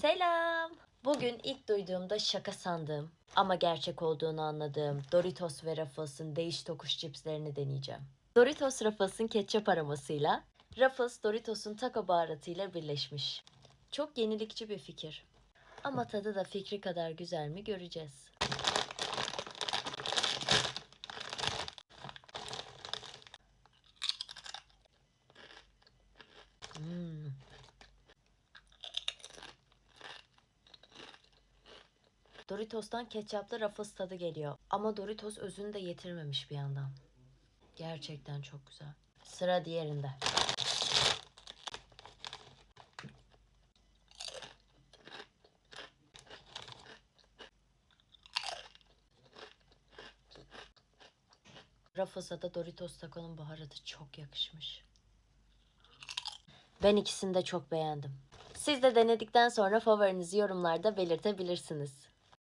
Selam. Bugün ilk duyduğumda şaka sandığım ama gerçek olduğunu anladığım Doritos ve Ruffles'ın değiş tokuş cipslerini deneyeceğim. Doritos Ruffles'ın ketçap aromasıyla, Ruffles Doritos'un taco baharatıyla birleşmiş. Çok yenilikçi bir fikir. Ama tadı da fikri kadar güzel mi göreceğiz. Doritos'tan ketçaplı Ruffles tadı geliyor. Ama Doritos özünü de yetirmemiş bir yandan. Gerçekten çok güzel. Sıra diğerinde. Ruffles'a da Doritos takonun baharatı çok yakışmış. Ben ikisini de çok beğendim. Siz de denedikten sonra favorinizi yorumlarda belirtebilirsiniz.